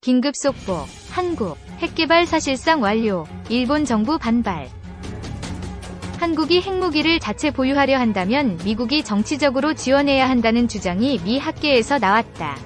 긴급 속보. 한국. 핵개발 사실상 완료. 일본 정부 반발. 한국이 핵무기를 자체 보유하려 한다면 미국이 정치적으로 지원해야 한다는 주장이 미 학계에서 나왔다.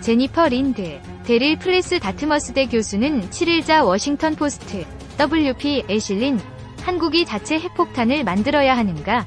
제니퍼 린드, 데릴 플레스 다트머스대 교수는 7일자 워싱턴 포스트, WP에 실린 한국이 자체 핵폭탄을 만들어야 하는가?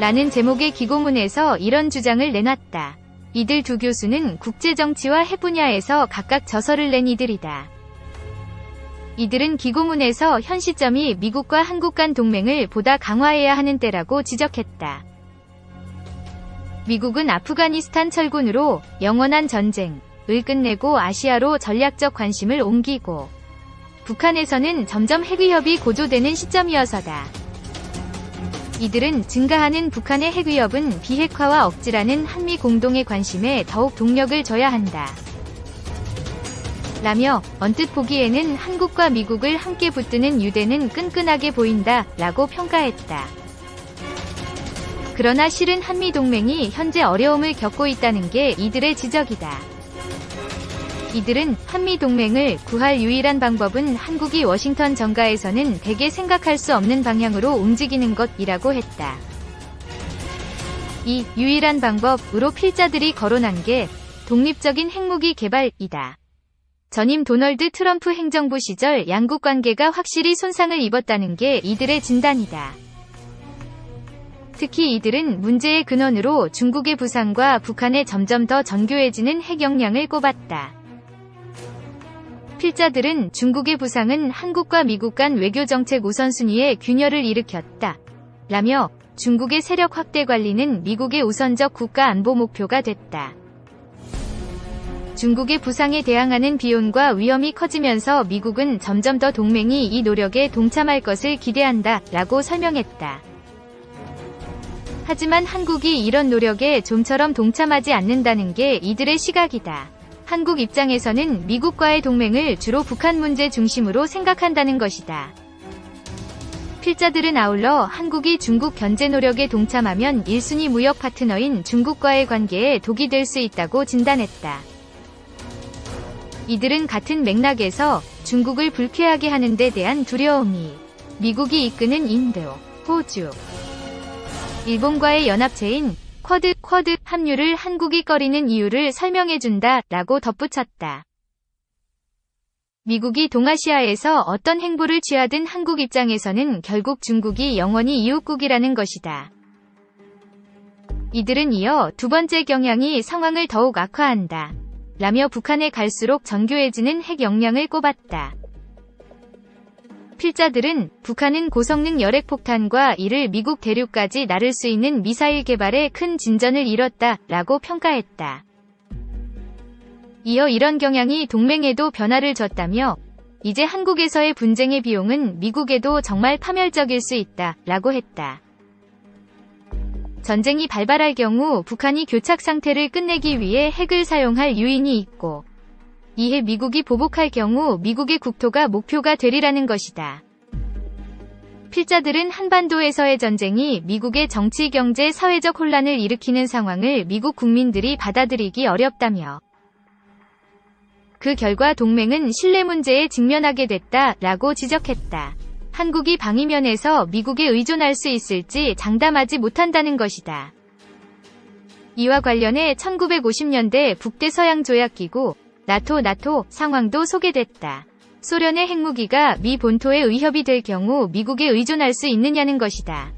라는 제목의 기고문에서 이런 주장을 내놨다. 이들 두 교수는 국제정치와 핵 분야에서 각각 저서를 낸 이들이다. 이들은 기고문에서 현 시점이 미국과 한국 간 동맹을 보다 강화해야 하는 때라고 지적했다. 미국은 아프가니스탄 철군으로 영원한 전쟁을 끝내고 아시아로 전략적 관심을 옮기고 북한에서는 점점 핵위협이 고조되는 시점이어서다. 이들은 증가하는 북한의 핵 위협은 비핵화와 억지라는 한미 공동의 관심에 더욱 동력을 줘야 한다. 라며 언뜻 보기에는 한국과 미국을 함께 붙드는 유대는 끈끈하게 보인다 라고 평가했다. 그러나 실은 한미 동맹이 현재 어려움을 겪고 있다는 게 이들의 지적이다. 이들은 한미 동맹을 구할 유일한 방법은 한국이 워싱턴 정가에서는 대개 생각할 수 없는 방향으로 움직이는 것이라고 했다. 이 유일한 방법으로 필자들이 거론한 게 독립적인 핵무기 개발이다. 전임 도널드 트럼프 행정부 시절 양국 관계가 확실히 손상을 입었다는 게 이들의 진단이다. 특히 이들은 문제의 근원으로 중국의 부상과 북한의 점점 더 정교해지는 핵 역량을 꼽았다. 필자들은 중국의 부상은 한국과 미국 간 외교정책 우선순위에 균열을 일으켰다. 라며 중국의 세력 확대 관리는 미국의 우선적 국가 안보 목표가 됐다. 중국의 부상에 대항하는 비용과 위험이 커지면서 미국은 점점 더 동맹이 이 노력에 동참할 것을 기대한다 라고 설명했다. 하지만 한국이 이런 노력에 좀처럼 동참하지 않는다는 게 이들의 시각이다. 한국 입장에서는 미국과의 동맹을 주로 북한 문제 중심으로 생각한다는 것이다. 필자들은 아울러 한국이 중국 견제 노력에 동참하면 1순위 무역 파트너인 중국과의 관계에 독이 될 수 있다고 진단했다. 이들은 같은 맥락에서 중국을 불쾌하게 하는 데 대한 두려움이 미국이 이끄는 인도, 호주, 일본과의 연합체인 쿼드, 쿼드 합류를 한국이 꺼리는 이유를 설명해준다 라고 덧붙였다. 미국이 동아시아에서 어떤 행보를 취하든 한국 입장에서는 결국 중국이 영원히 이웃국이라는 것이다. 이들은 이어 두 번째 경향이 상황을 더욱 악화한다. 라며 북한에 갈수록 정교해지는 핵 역량을 꼽았다. 필자들은 북한은 고성능 열핵폭탄과 이를 미국 대륙까지 나를 수 있는 미사일 개발에 큰 진전을 이뤘다 라고 평가했다. 이어 이런 경향이 동맹에도 변화를 줬다며 이제 한국에서의 분쟁의 비용은 미국에도 정말 파멸적일 수 있다 라고 했다. 전쟁이 발발할 경우 북한이 교착 상태를 끝내기 위해 핵을 사용할 유인이 있고 이에 미국이 보복할 경우 미국의 국토가 목표가 되리라는 것이다. 필자들은 한반도에서의 전쟁이 미국의 정치, 경제, 사회적 혼란을 일으키는 상황을 미국 국민들이 받아들이기 어렵다며 그 결과 동맹은 신뢰 문제에 직면하게 됐다 라고 지적했다. 한국이 방위면에서 미국에 의존할 수 있을지 장담하지 못한다는 것이다. 이와 관련해 1950년대 북대서양 조약기구 나토 나토 상황도 소개됐다. 소련의 핵무기가 미 본토에 의협이 될 경우 미국에 의존할 수 있느냐는 것이다.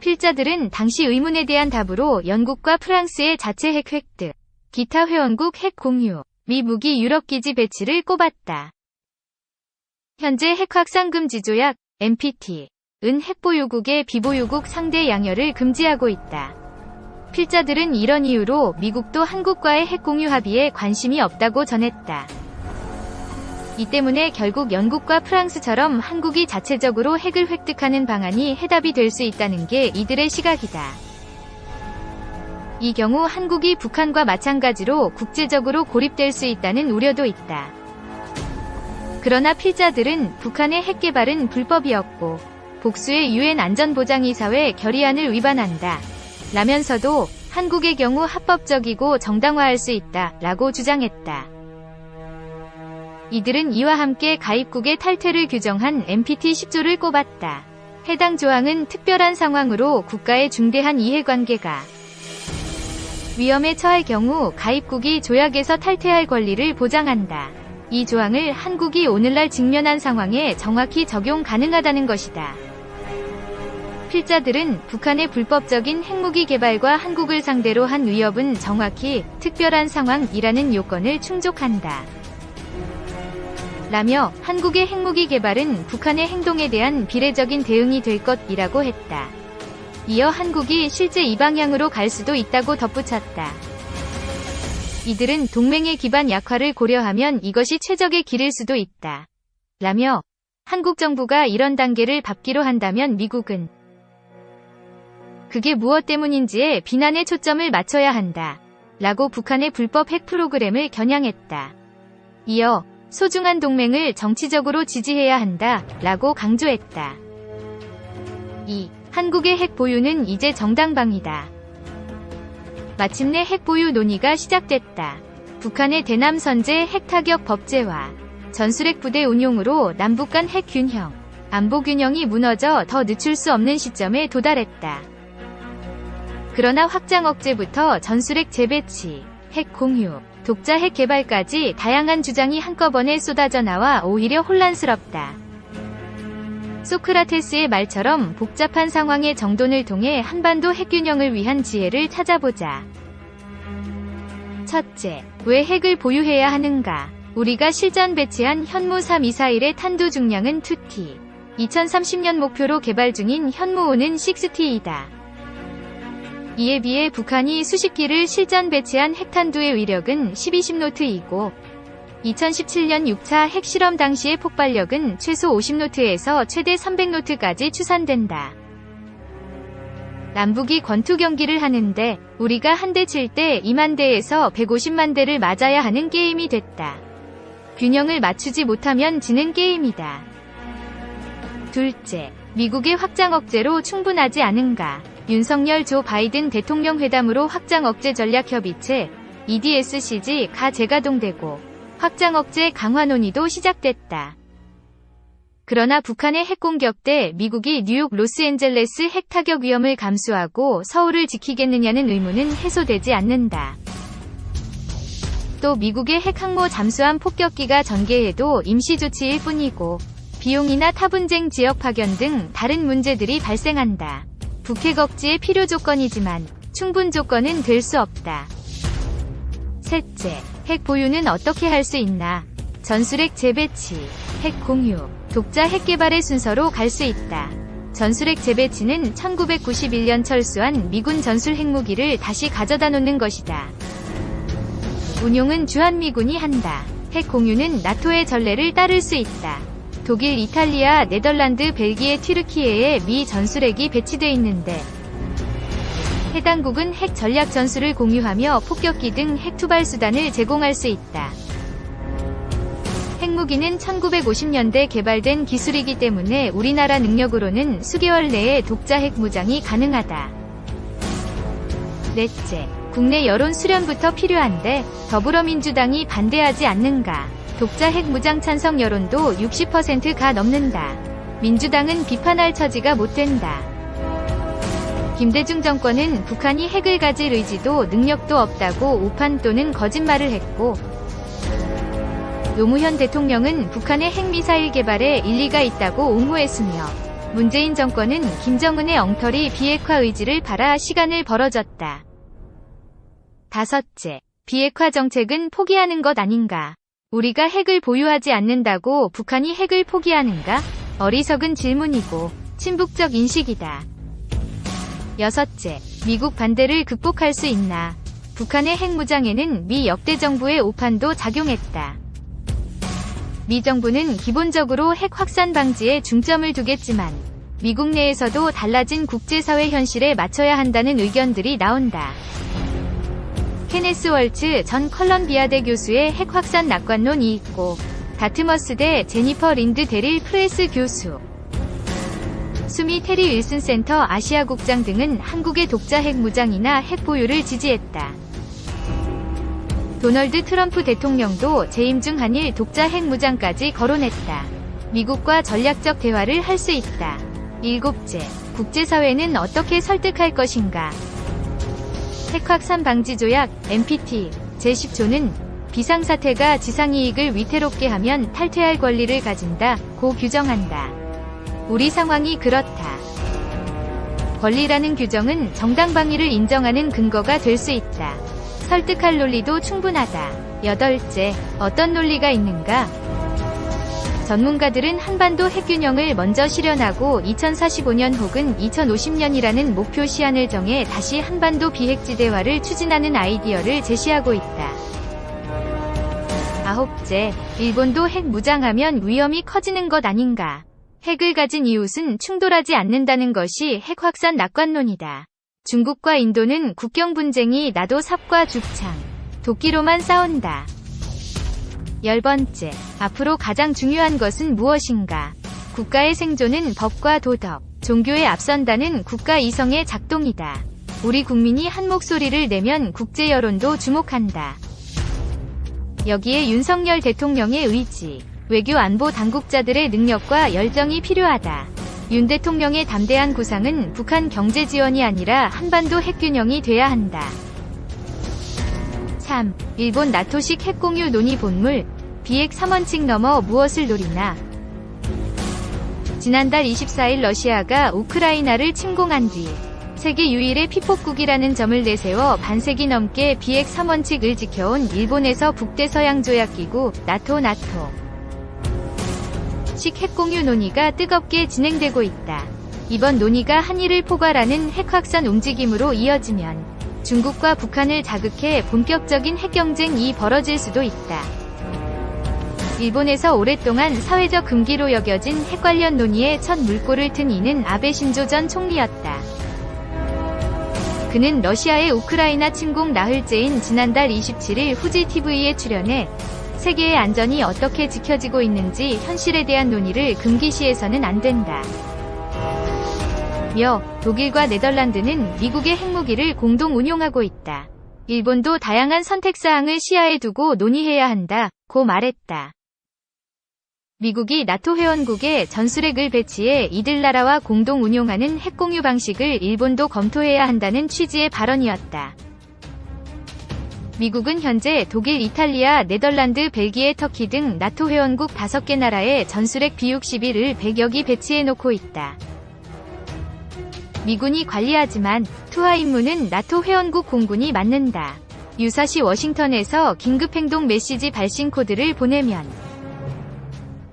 필자들은 당시 의문에 대한 답으로 영국과 프랑스의 자체 핵 획득, 기타 회원국 핵 공유, 미 무기 유럽 기지 배치를 꼽았다. 현재 핵 확산 금지 조약 NPT 은 핵보유국의 비보유국 상대 양혈을 금지하고 있다. 필자들은 이런 이유로 미국도 한국과의 핵 공유 합의에 관심이 없다고 전했다. 이 때문에 결국 영국과 프랑스처럼 한국이 자체적으로 핵을 획득하는 방안이 해답이 될 수 있다는 게 이들의 시각이다. 이 경우 한국이 북한과 마찬가지로 국제적으로 고립될 수 있다는 우려도 있다. 그러나 필자들은 북한의 핵 개발은 불법이었고 복수의 유엔 안전보장이사회 결의안을 위반한다. 라면서도 한국의 경우 합법적이고 정당화할 수 있다 라고 주장했다. 이들은 이와 함께 가입국의 탈퇴를 규정한 NPT 10조를 꼽았다. 해당 조항은 특별한 상황으로 국가의 중대한 이해관계가 위험에 처할 경우 가입국이 조약에서 탈퇴할 권리를 보장한다. 이 조항을 한국이 오늘날 직면한 상황에 정확히 적용 가능하다는 것이다. 필자들은 북한의 불법적인 핵무기 개발과 한국을 상대로 한 위협은 정확히 특별한 상황이라는 요건을 충족한다. 라며 한국의 핵무기 개발은 북한의 행동에 대한 비례적인 대응이 될 것이라고 했다. 이어 한국이 실제 이 방향으로 갈 수도 있다고 덧붙였다. 이들은 동맹의 기반 약화를 고려하면 이것이 최적의 길일 수도 있다. 라며 한국 정부가 이런 단계를 밟기로 한다면 미국은 그게 무엇 때문인지에 비난의 초점을 맞춰야 한다. 라고 북한의 불법 핵 프로그램을 겨냥했다. 이어 소중한 동맹을 정치적으로 지지해야 한다. 라고 강조했다. 2. 한국의 핵 보유는 이제 정당방위다. 마침내 핵 보유 논의가 시작됐다. 북한의 대남 선제 핵 타격 법제화, 전술핵 부대 운용으로 남북 간 핵 균형, 안보 균형이 무너져 더 늦출 수 없는 시점에 도달했다. 그러나 확장 억제부터 전술핵 재배치, 핵 공유, 독자 핵 개발까지 다양한 주장이 한꺼번에 쏟아져 나와 오히려 혼란스럽다. 소크라테스의 말처럼 복잡한 상황의 정돈을 통해 한반도 핵균형을 위한 지혜를 찾아보자. 첫째, 왜 핵을 보유해야 하는가? 우리가 실전 배치한 현무 3 미사일의 탄두 중량은 2T. 2030년 목표로 개발 중인 현무 5는 6T이다. 이에 비해 북한이 수십 기를 실전 배치한 핵탄두의 위력은 1210노트이고 2017년 6차 핵실험 당시의 폭발력은 최소 50노트에서 최대 300노트까지 추산된다. 남북이 권투 경기를 하는데 우리가 한 대 칠 때 2만 대에서 150만 대를 맞아야 하는 게임이 됐다. 균형을 맞추지 못하면 지는 게임이다. 둘째, 미국의 확장 억제로 충분하지 않은가? 윤석열 조 바이든 대통령 회담으로 확장 억제 전략 협의체 EDSCG-가 재가동되고 확장 억제 강화 논의도 시작됐다. 그러나 북한의 핵 공격 때 미국이 뉴욕 로스앤젤레스 핵 타격 위험을 감수하고 서울을 지키겠느냐는 의문은 해소되지 않는다. 또 미국의 핵 항모 잠수함 폭격기가 전개해도 임시 조치일 뿐이고 비용이나 타분쟁 지역 파견 등 다른 문제들이 발생한다. 북핵 억지의 필요 조건이지만 충분 조건은 될 수 없다. 셋째, 핵 보유는 어떻게 할 수 있나? 전술핵 재배치, 핵 공유, 독자 핵 개발의 순서로 갈 수 있다. 전술핵 재배치는 1991년 철수한 미군 전술 핵무기를 다시 가져다 놓는 것이다. 운용은 주한미군이 한다. 핵 공유는 나토의 전례를 따를 수 있다. 독일, 이탈리아, 네덜란드, 벨기에, 튀르키예에 미 전술핵이 배치돼 있는데 해당국은 핵 전략 전술을 공유하며 폭격기 등 핵 투발 수단을 제공할 수 있다. 핵무기는 1950년대 개발된 기술이기 때문에 우리나라 능력으로는 수개월 내에 독자 핵 무장이 가능하다. 넷째, 국내 여론 수련부터 필요한데 더불어민주당이 반대하지 않는가? 독자 핵 무장 찬성 여론도 60%가 넘는다. 민주당은 비판할 처지가 못 된다. 김대중 정권은 북한이 핵을 가질 의지도 능력도 없다고 오판 또는 거짓말을 했고 노무현 대통령은 북한의 핵미사일 개발에 일리가 있다고 옹호했으며 문재인 정권은 김정은의 엉터리 비핵화 의지를 바라 시간을 벌어졌다. 다섯째, 비핵화 정책은 포기하는 것 아닌가. 우리가 핵을 보유하지 않는다고 북한이 핵을 포기하는가? 어리석은 질문이고 친북적 인식이다. 여섯째, 미국 반대를 극복할 수 있나? 북한의 핵무장에는 미 역대 정부의 오판도 작용했다. 미 정부는 기본적으로 핵 확산 방지에 중점을 두겠지만 미국 내에서도 달라진 국제사회 현실에 맞춰야 한다는 의견들이 나온다. 케네스 월츠 전 컬럼비아대 교수의 핵 확산 낙관론이 있고 다트머스대 제니퍼 린드 데릴 프레스 교수 코스미 테리 윌슨 센터 아시아 국장 등은 한국의 독자 핵 무장이나 핵 보유를 지지했다. 도널드 트럼프 대통령도 재임 중 한일 독자 핵 무장까지 거론했다. 미국과 전략적 대화를 할 수 있다. 일곱째, 국제사회는 어떻게 설득할 것인가? 핵 확산 방지 조약 NPT 제10조는 비상사태가 지상이익을 위태롭게 하면 탈퇴할 권리를 가진다 고 규정한다. 우리 상황이 그렇다. 권리라는 규정은 정당 방위를 인정하는 근거가 될 수 있다. 설득할 논리도 충분하다. 여덟째, 어떤 논리가 있는가? 전문가들은 한반도 핵균형을 먼저 실현하고 2045년 혹은 2050년이라는 목표 시한을 정해 다시 한반도 비핵지대화를 추진하는 아이디어를 제시하고 있다. 아홉째, 일본도 핵 무장하면 위험이 커지는 것 아닌가. 핵을 가진 이웃은 충돌하지 않는다는 것이 핵 확산 낙관론이다. 중국과 인도는 국경 분쟁이 나도 삽과 죽창, 도끼로만 싸운다. 열 번째, 앞으로 가장 중요한 것은 무엇인가? 국가의 생존은 법과 도덕, 종교에 앞선다는 국가 이성의 작동이다. 우리 국민이 한 목소리를 내면 국제 여론도 주목한다. 여기에 윤석열 대통령의 의지, 외교 안보 당국자들의 능력과 열정이 필요하다. 윤 대통령의 담대한 구상은 북한 경제 지원이 아니라 한반도 핵균형이 돼야 한다. 3. 일본 나토식 핵공유 논의 본물, 비핵 3원칙 넘어 무엇을 노리나? 지난달 24일 러시아가 우크라이나를 침공한 뒤 세계 유일의 피폭국이라는 점을 내세워 반세기 넘게 비핵 3원칙을 지켜온 일본에서 북대서양조약기구 나토 나토 식 핵공유 논의가 뜨겁게 진행되고 있다. 이번 논의가 한일을 포괄하는 핵 확산 움직임으로 이어지면 중국과 북한을 자극해 본격적인 핵 경쟁이 벌어질 수도 있다. 일본에서 오랫동안 사회적 금기로 여겨진 핵 관련 논의에 첫 물꼬를 튼 이는 아베 신조 전 총리였다. 그는 러시아의 우크라이나 침공 나흘째인 지난달 27일 후지 TV에 출연해 세계의 안전이 어떻게 지켜지고 있는지 현실에 대한 논의를 금기시해서는 안 된다. 며 독일과 네덜란드는 미국의 핵무기를 공동 운용하고 있다. 일본도 다양한 선택사항을 시야에 두고 논의해야 한다. 고 말했다. 미국이 나토 회원국에 전술핵을 배치해 이들 나라와 공동 운용하는 핵공유 방식을 일본도 검토해야 한다는 취지의 발언이었다. 미국은 현재 독일, 이탈리아, 네덜란드, 벨기에, 터키 등 나토 회원국 5개 나라에 전술핵 B-61을 100여 기 배치해 놓고 있다. 미군이 관리하지만 투하 임무는 나토 회원국 공군이 맡는다. 유사시 워싱턴에서 긴급행동 메시지 발신 코드를 보내면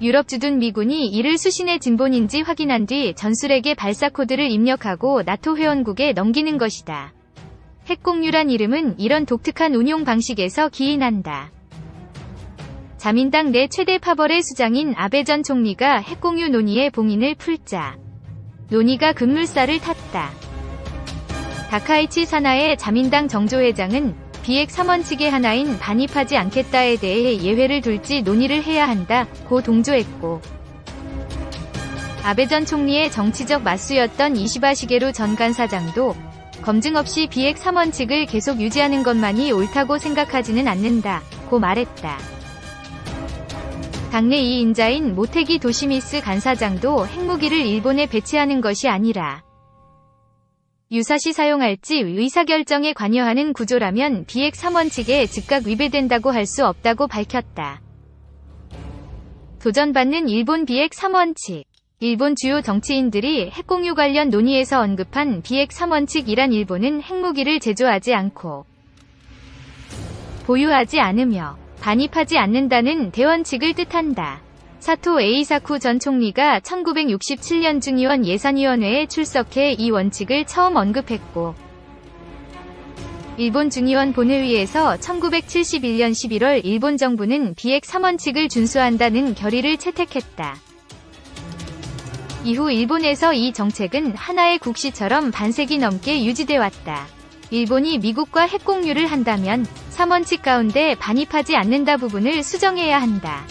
유럽 주둔 미군이 이를 수신의 진본인지 확인한 뒤 전술핵의 발사 코드를 입력하고 나토 회원국에 넘기는 것이다. 핵공유란 이름은 이런 독특한 운용 방식에서 기인한다. 자민당 내 최대 파벌의 수장인 아베 전 총리가 핵공유 논의에 봉인을 풀자 논의가 급물살을 탔다. 다카이치 사나의 자민당 정조회장은 비핵 3원칙의 하나인 반입하지 않겠다에 대해 예외를 둘지 논의를 해야 한다 고 동조했고 아베 전 총리의 정치적 맞수였던 이시바 시게루 전 간사장도 검증 없이 비핵 3원칙을 계속 유지하는 것만이 옳다고 생각하지는 않는다 고 말했다. 당내 2인자인 모테기 도시미스 간사장도 핵무기를 일본에 배치하는 것이 아니라 유사시 사용할지 의사결정에 관여하는 구조라면 비핵 3원칙에 즉각 위배된다고 할 수 없다고 밝혔다. 도전받는 일본 비핵 3원칙 일본 주요 정치인들이 핵공유 관련 논의에서 언급한 비핵 3원칙이란 일본은 핵무기를 제조하지 않고 보유하지 않으며 반입하지 않는다는 대원칙을 뜻한다. 사토 에이사쿠 전 총리가 1967년 중의원 예산위원회에 출석해 이 원칙을 처음 언급했고 일본 중의원 본회의에서 1971년 11월 일본 정부는 비핵 3원칙을 준수한다는 결의를 채택했다. 이후 일본에서 이 정책은 하나의 국시처럼 반세기 넘게 유지돼 왔다. 일본이 미국과 핵 공유를 한다면 3원칙 가운데 반입하지 않는다 부분을 수정해야 한다.